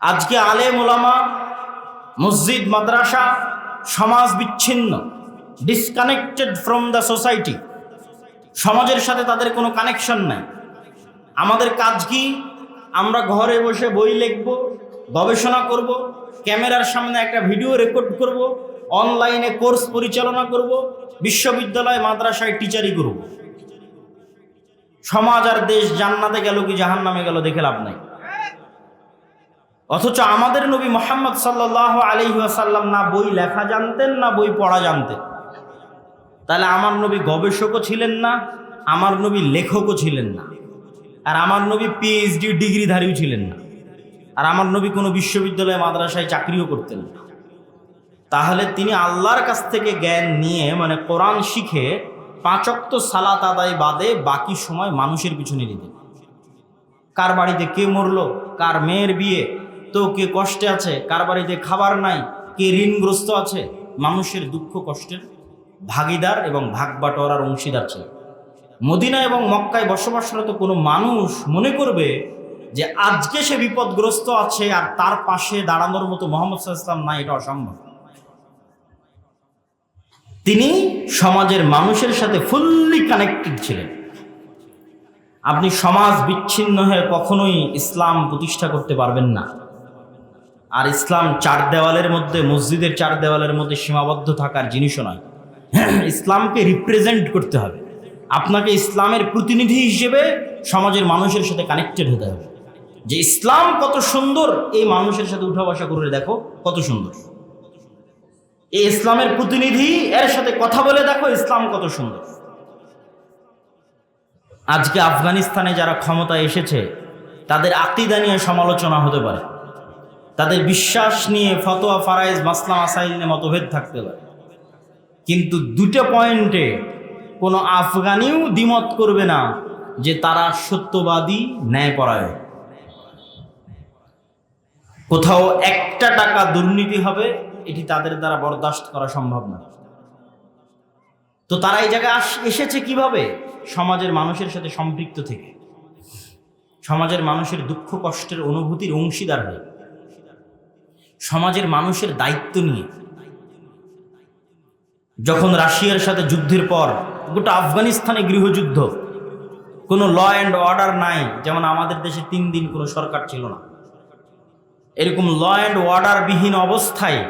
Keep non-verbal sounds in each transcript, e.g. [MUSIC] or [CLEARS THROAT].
আজকে আলেম ওলামা মসজিদ, মাদ্রাসা, সমাজ বিচ্ছিন্ন ডিসকানেক্টেড ফ্রম দ্য সোসাইটি সমাজের সাথে তাদের কোনো কানেকশন নাই। আমাদের কাজ কি? আমরা ঘরে বসে বই লিখব, গবেষণা করব, ক্যামেরার সামনে একটা ভিডিও রেকর্ড করব অনলাইনে কোর্স পরিচালনা করব, বিশ্ববিদ্যালয়, মাদ্রাসায় টিচারই করব। সমাজ আর দেশ জান্নাতে গেল কি জাহান নামে গেল দেখে লাভ নাই। অথচ আমাদের নবী মোহাম্মদ সাল্লাহ আলহি আসাল্লাম না বই লেখা জানতেন, না বই পড়া জানতেন। তাহলে আমার নবী গবেষকও ছিলেন না, আমার নবী লেখকও ছিলেন না। আর আমার নবী পিএইচডি ডিগ্রিধারীও ছিলেন না। আর আমার নবী কোনো বিশ্ববিদ্যালয়ে মাদ্রাসায় চাকরিও করতেন না। তাহলে তিনি আল্লাহর কাছ থেকে জ্ঞান নিয়ে মানে কোরআন শিখে পাঁচক্ত সালাত আদায় বাদে বাকি সময় মানুষের পিছনে দিতেন। কার বাড়িতে কে মরলো, কার মেয়ের বিয়ে তো কে কষ্টে আছে, কার বাড়িতে খাবার নাই, কে ঋণগ্রস্ত আছে, মানুষের দুঃখ কষ্টের ভাগিদার এবং ভাগ বাটোয়ারার অংশীদার ছিল। মদিনা এবং মক্কায় বসবাসরত কোনো মানুষ মনে করবে যে আজকে সে বিপদগ্রস্ত আছে আর তার পাশে দাঁড়ানোর মতো মোহাম্মদ ইসলাম নাই, এটা অসম্ভব। তিনি সমাজের মানুষের সাথে ফুললি কানেক্টেড ছিলেন। আপনি সমাজ বিচ্ছিন্ন হয়ে কখনোই ইসলাম প্রতিষ্ঠা করতে পারবেন না। আর ইসলাম চার দেওয়ালের মধ্যে, মসজিদের চার দেওয়ালের মধ্যে সীমাবদ্ধ থাকার জিনিসও নয়। [CLEARS THROAT] ইসলামকে রিপ্রেজেন্ট করতে হবে। আপনাকে ইসলামের প্রতিনিধি হিসেবে সমাজের মানুষের সাথে কানেক্টেড হতে হবে। যে ইসলাম কত সুন্দর, এই মানুষের সাথে উঠা বসা করে দেখো কত সুন্দর। এই ইসলামের প্রতিনিধি, এর সাথে কথা বলে দেখো ইসলাম কত সুন্দর। আজকে আফগানিস্তানে যারা ক্ষমতায় এসেছে, তাদের আকিদা নিয়ে সমালোচনা হতে পারে। তাদের বিশ্বাস নিয়ে ফতোয়া ফারাইজ মাসলাম আসাইল নিয়ে মতভেদ থাকতে পারে। কিন্তু দুটো পয়েন্টে কোনো আফগানিও দ্বিমত করবে না যে তারা সত্যবাদী ন্যায় ন্যায়পরায়ণ। কোথাও একটা টাকা দুর্নীতি হবে, এটি তাদের দ্বারা বরদাস্ত করা সম্ভব না। তো তারা এই জায়গায় এসেছে কীভাবে? সমাজের মানুষের সাথে সম্পৃক্ত থেকে। সমাজের মানুষের দুঃখ কষ্টের অনুভূতির অংশীদার হয়ে। সমাজের মানুষের দায়িত্ব নিয়ে। যখন রাশিয়ার সাথে যুদ্ধের পর গোটা আফগানিস্তানে গৃহযুদ্ধ, কোনো ল অ্যান্ড অর্ডার নাই, যেমন আমাদের দেশে তিন দিন কোনো সরকার ছিল না। এরকম ল অ্যান্ড অর্ডার বিহীন অবস্থায়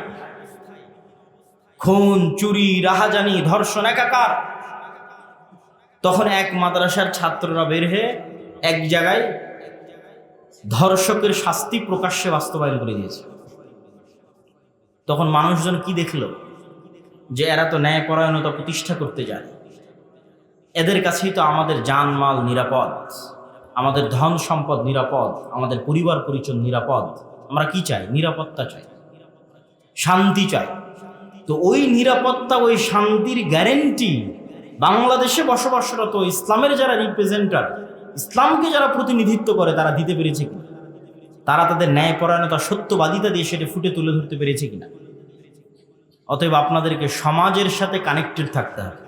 খুন, চুরি, রাহাজানি, ধর্ষণ একাকার। তখন এক মাদ্রাসার ছাত্ররা বের হয়ে এক জায়গায় ধর্ষকের শাস্তি প্রকাশ্যে বাস্তবায়ন করে দিয়েছে। তখন মানুষজন কি দেখল? যে এরা তো ন্যায়পরায়ণতা প্রতিষ্ঠা করতে যায়। এদের কাছেই তো আমাদের জানমাল নিরাপদ, আমাদের ধন সম্পদ নিরাপদ, আমাদের পরিবার পরিচয় নিরাপদ। আমরা কি চাই? নিরাপত্তা চাই, শান্তি চাই। তো ওই নিরাপত্তা, ওই শান্তির গ্যারেন্টি বাংলাদেশে বসবাসরত ইসলামের যারা রিপ্রেজেন্টার ইসলামকে যারা প্রতিনিধিত্ব করে, তারা দিতে পেরেছে কিনা তারা তাদের ন্যায়পরায়ণতা সত্যবাদিতা দিয়ে সেটা ফুটে তুলে ধরতে পেরেছে কিনা? অতএব আপনাদেরকে সমাজের সাথে কানেক্টেড থাকতে হবে।